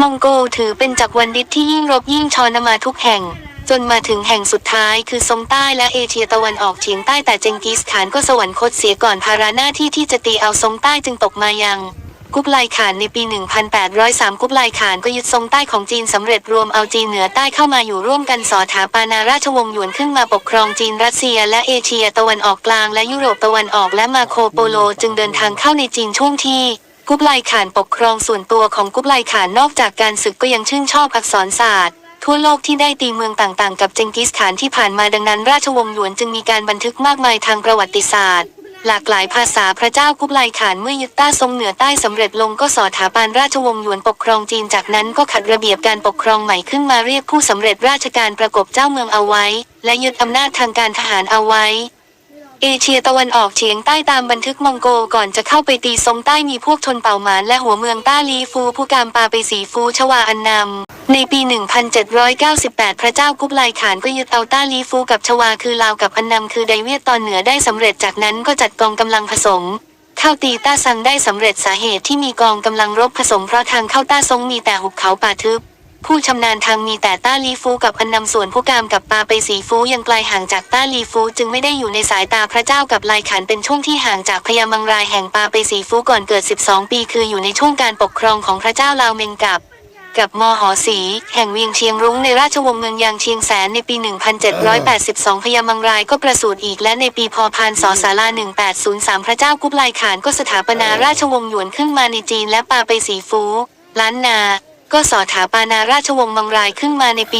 มองโกถือเป็นจักรวรรดิที่ยิ่งรบยิ่งชอนมาทุกแห่ง จนมาถึงแห่งสุดท้ายคือทรงใต้และเอเชียตะวันออกเฉียงใต้แต่เจงกิสขานก็สวรรคตเสียก่อนภาระหน้าที่ที่จะตีเอาทรงใต้จึงตกมายังกุบไลขานในปี 1803 กุบไลขานก็ยึดทรงใต้ของจีนสำเร็จรวมเอาจีนเหนือใต้เข้ามาอยู่ร่วมกันสอถาปานาราชวงศ์หยวนขึ้นมาปกครองจีนรัสเซีย และเอเชียตะวันออกกลางและยุโรปตะวันออกและมาโคโปโล จึงเดินทางเข้าในจีนช่วงที่ กุบไลขานปกครองส่วนตัวของกุบไลขานนอกจากการศึกก็ยังชื่นชอบอักษรศาสตร์ ทั่วโลกที่ได้ตีเมืองต่างๆ กับเจงกิสขานที่ผ่านมาดังนั้น ราชวงศ์หยวนจึงมีการบันทึกมากมายทางประวัติศาสตร์ หลากหลายภาษาพระเจ้ากุบไลขานเมื่อยึดต้าทรงเหนือใต้สำเร็จลงก็สอถาปานราชวงศ์หยวนปกครองจีนจากนั้นก็ขัดระเบียบการปกครองใหม่ขึ้นมาเรียกผู้สำเร็จราชการประกบเจ้าเมืองเอาไว้ และยึดอำนาจทางการทหารเอาไว้ เอเชียตะวันออกเฉียงใต้ตามบันทึกมองโกก่อนจะเข้าไปตีทรงใต้มีพวกชนเผ่าหมานและหัวเมืองต้าลีฟูผู้กามปาไปสีฟูชวาอันนำในปี 1798 พระเจ้ากุบไลขานก็ยึดเอาต้าลีฟูกับชวาคือลาวกับอันนำคือไดเวียดตอนเหนือได้สำเร็จจากนั้นก็จัดกองกำลังผสมเข้าตีต้าซังได้สำเร็จสาเหตุที่มีกองกำลังรบผสมเพราะทางเข้าต้าซงมีแต่หุบเขาป่าทึบ ผู้ชำนาญทางมีแต่ต้าลีฟูกับอันนำส่วนผู้กามกับปาไปสีฟูยังไกลห่างจากต้าลีฟูจึงไม่ได้อยู่ในสายตาพระเจ้ากับลายขันเป็นช่วงที่ห่างจากพญามังรายแห่งปาไปสีฟูก่อนเกิด 12 ปีคืออยู่ในช่วงการปกครองของพระเจ้าลาวเมงกับกับมหอสี แห่งเวียงเชียงรุ้งในราชวงศ์เมืองยางเชียงแสนในปี 1782 พญามังรายก็ประสูติอีกและในปีพพานศศาลา1803 พระเจ้ากุบลายขานก็สถาปนาราชวงศ์หยวนขึ้นมาในจีนและปาไปสีฟู ล้านนา ก็สอถาปานาราชวงศ์มังรายขึ้นมาในปี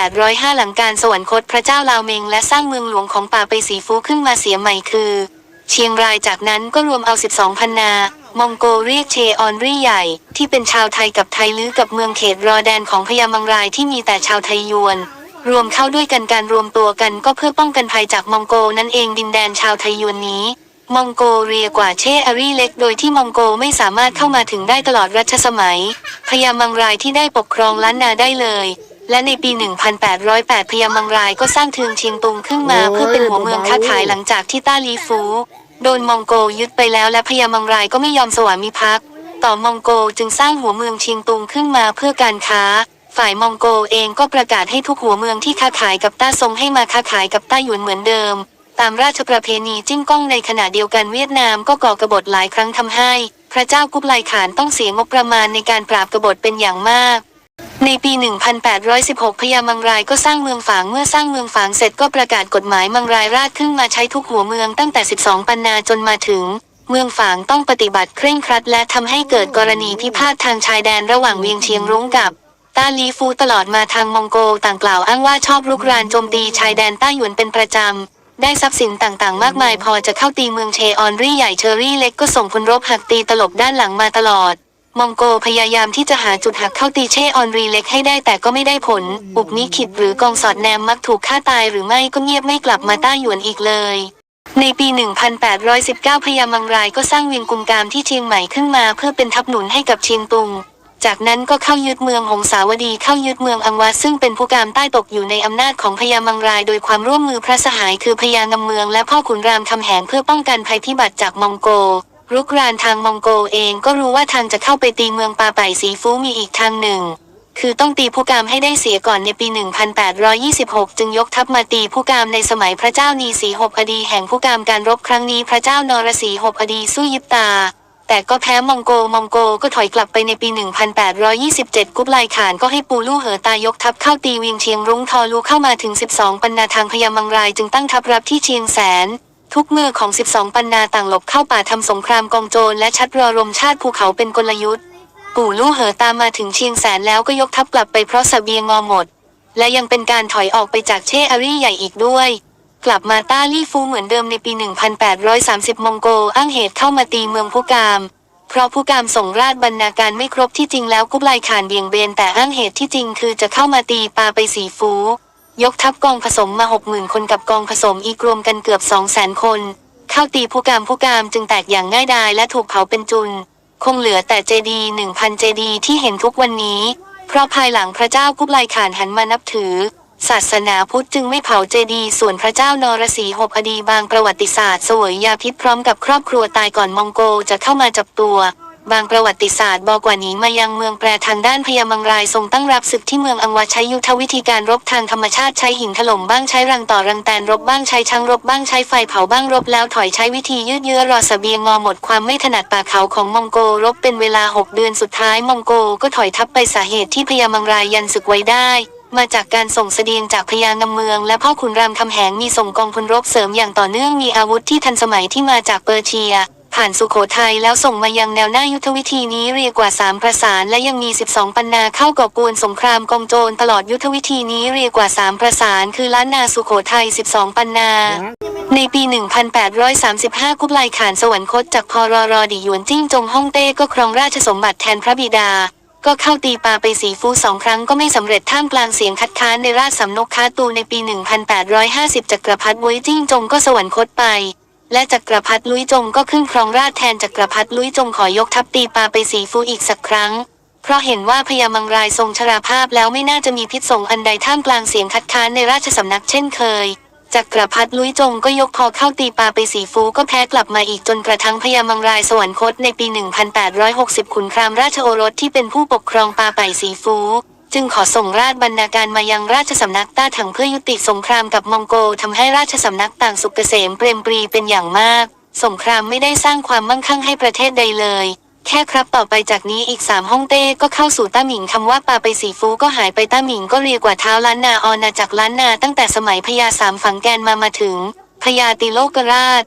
1805 หลังการสวรรคตพระเจ้าลาวเมงและสร้างเมืองหลวงของป่าไปสีฟูขึ้นมาเสียใหม่คือ เชียงรายจากนั้นก็รวมเอา 12 พันนามองโกเรียกเชออนรี่ใหญ่ ที่เป็นชาวไทยกับไทยลื้อกับเมืองเขตรอแดนของพญามังรายที่มีแต่ชาวไทยยวน รวมเข้าด้วยกันการรวมตัวกันก็เพื่อป้องกันภัยจากมองโกนั่นเองดินแดนชาวไทยยวนนี้ มองโกเรียกว่าเชอารีเล็กโดยที่มองโกไม่สามารถเข้ามาถึงได้ตลอดรัชสมัย พญามังรายที่ได้ปกครองล้านนาได้เลย และในปี 1808 พญามังรายก็สร้างเทืองเชียงตุงขึ้นมาโอ้ยเพื่อเป็นหัวเมืองค้าขายหลังจากที่ต้าลีฟู โดนมองโกยึดไปแล้วและพญามังรายก็ไม่ยอมสวามิภักดิ์ต่อมองโกจึงสร้างหัวเมืองเชียงตุงขึ้นมาเพื่อการค้า ฝ่ายมองโกเองก็ประกาศให้ทุกหัวเมืองที่ค้าขายกับต้าซงให้มาค้าขายกับต้าหยวนเหมือนเดิม ตามราชประเพณีจิ้งก้องในขณะเดียวกันเวียดนามก็ก่อกบฏหลายครั้งทำให้ พระเจ้ากุบไลขานต้องเสียงบประมาณในการปราบกบฏเป็นอย่างมากในปี 1816 พญามังรายก็สร้างเมืองฝาง เมื่อสร้างเมืองฝางเสร็จก็ประกาศกฎหมายมังรายราชขึ้นมาใช้ทุกหัวเมืองตั้งแต่ 12 ปันนาจนมาถึง เมืองฝางต้องปฏิบัติเคร่งครัด และทำให้เกิดกรณีพิพาททางชายแดนระหว่างเวียงเชียงรุ้งกับต้าลีฟูตลอดมาทางมองโกต่างกล่าวอ้างว่าชอบรุกรานโจมตีชายแดนต้าหยวนเป็นประจำ ได้ทรัพย์สินต่างๆ มากมายพอจะเข้าตีเมืองเชออนรี่ใหญ่เชอรี่เล็กก็ส่งพลรบหักตีตลบด้านหลังมาตลอด มองโกพยายามที่จะหาจุดหักเข้าตีเชออนรีเล็กให้ได้แต่ก็ไม่ได้ผล อุบนิคิดหรือกองสอดแนมมักถูกฆ่าตายหรือไม่ก็เงียบไม่กลับมาต้าหยวนอีกเลยในปี 1819 พญามังรายก็สร้างเวียงกุมกามที่เชียงใหม่ขึ้นมาเพื่อเป็นทัพหนุนให้กับเชียงตุง จากนั้นก็เข้ายึดเมืองหงสาวดีเข้ายึดเมืองอังวาซึ่งเป็นผู้กามใต้ตกอยู่ในอำนาจของพญามังราย โดยความร่วมมือพระสหายคือพญางำเมืองและพ่อขุนรามคำแหงเพื่อป้องกันภัยพิบัติจากมองโกรุกรานทางมองโกเองก็รู้ว่าทางจะเข้าไปตีเมืองปาไป่สีฟูมีอีกทางหนึ่ง คือต้องตีผู้กามให้ได้เสียก่อนในปี 1826 จึงยกทัพมาตีผู้กามในสมัยพระเจ้านีสีหบอดีแห่งผู้กามการรบครั้งนี้พระเจ้านรสีหบอดีสู้ยิบตา แต่ก็แพ้มองโกมองโกก็ถอยกลับไปในปี 1827 กุบไลขานก็ให้ปูลู่เหอตายกทัพเข้าตีเวียงเชียงรุ้งทอลูเข้ามาถึง 12 ปันนาทางพญามังรายจึงตั้งทัพรับที่เชียงแสน ทุกเมื่อของ 12 ปันนาต่างหลบเข้าป่าทำสงครามกองโจรและชัดรอรมชาติภูเขาเป็นกลยุทธ์ปู่ลู่เหอตามมาถึงเชียงแสนแล้วก็ยกทัพกลับไปเพราะสเสบียงงอหมด และยังเป็นการถอยออกไปจากเชอารี่ใหญ่อีกด้วย กลับมาต้าลี่ฟูเหมือนเดิมในปี 1830 มองโกอ้างเหตุเข้ามาตีเมืองผู้กาม เพราะผู้กามส่งราชบรรณาการไม่ครบที่จริงแล้วกุบไลขานเบี่ยงเบนแต่อ้างเหตุที่จริงคือจะเข้ามาตีปาไปสีฟู ยกทัพกองผสมมาหกหมื่นคนกับกองผสมอีกรวมกันเกือบสองแสนคน เข้าตีผู้กามผู้กามจึงแตกอย่างง่ายดายและถูกเผาเป็นจุน คงเหลือแต่เจดีหนึ่งพันเจดีที่เห็นทุกวันนี้ เพราะภายหลังพระเจ้ากุบไลขานหันมานับถือ ศาสนาพุทธจึงไม่เผาเจดีย์ส่วนพระเจ้านรสีหบอดีบางประวัติศาสตร์เสวยยาพิษพร้อมกับครอบครัวตายก่อนมองโกจะเข้ามาจับตัว บางประวัติศาสตร์บอกกว่าหนีมายังเมืองแปรทางด้านพญามังรายทรงตั้งรับศึกที่เมืองอังวาใช้ยุทธวิธีการรบทางธรรมชาติใช้หินถล่มบ้างใช้รังต่อรังแตนรบบ้างใช้ช้างรบบ้างใช้ไฟเผาบ้างรบแล้วถอยใช้วิธียืดเยื้อรอเสบียงงอหมดความไม่ถนัดป่าเขาของมองโกรบเป็นเวลาหกเดือนสุดท้ายมองโกก็ถอยทัพไปสาเหตุที่พญามังรายยันศึกไว้ได้ มาจากการส่งเสดียงจากพญางำเมือง และพ่อขุนรามคำแหงมีส่งกองพลรบเสริมอย่างต่อเนื่องมีอาวุธที่ทันสมัยที่มาจากเปอร์เซีย ผ่านสุโขทัยแล้วส่งมายังแนวหน้ายุทธวิธีนี้เรียกว่าสามประสานและยังมี 12 ปันนาเข้าก่อกวนสงครามกองโจรตลอดยุทธวิธีนี้เรียกว่าสามประสานคือล้านนาสุโขทัย 12 ปันนาในปี 1835 กุบไลขานสวรรคตจากพรรดิหยวนจิ้งจงฮ่องเต้ก็ครองราชสมบัติแทนพระบิดา ก็เข้าตีปลาไปสีฟูสองครั้งก็ไม่สำเร็จท่ามกลางเสียงคัดค้านในราชสำนกค้าตูในปี 1850 จักรพรรดิวยจิ้งจงก็สวรรคตไป และจักรพรรดิลุยจงก็ขึ้นครองราชแทนจักรพรรดิลุยจงขอยกทัพตีปลาไปสีฟูอีกสักครั้ง เพราะเห็นว่าพญามังรายทรงชราภาพแล้วไม่น่าจะมีพิษสงอันใดท่ามกลางเสียงคัดค้านในราชสำนักเช่นเคย จักรพรรดิลุยจงก็ยกพอเข้าตีปาไปสีฟูก็แพ้กลับมาอีกจนกระทั่งพญามังรายสวรรคตในปี 1860 ขุนครามราชโอรสที่เป็นผู้ปกครองปาไปสีฟูจึงขอส่งราชบรรณาการมายังราชสำนักต้าถังเพื่อยุติสงครามกับมองโกทำให้ราชสำนักต่างสุกเกษมเปรมปรีเป็นอย่างมาก สงครามไม่ได้สร้างความมั่งคั่งให้ประเทศใดเลย แค่ครับต่อไปจากนี้อีกสามฮ่องเต้ก็เข้าสู่ต้าหมิงคำว่าปาไปสีฟูก็หายไปต้าหมิงก็เรียกว่าเท้าล้านนาออนาจากล้านนาตั้งแต่สมัยพญาสามฝังแกนมามาถึงพญาติโลกราช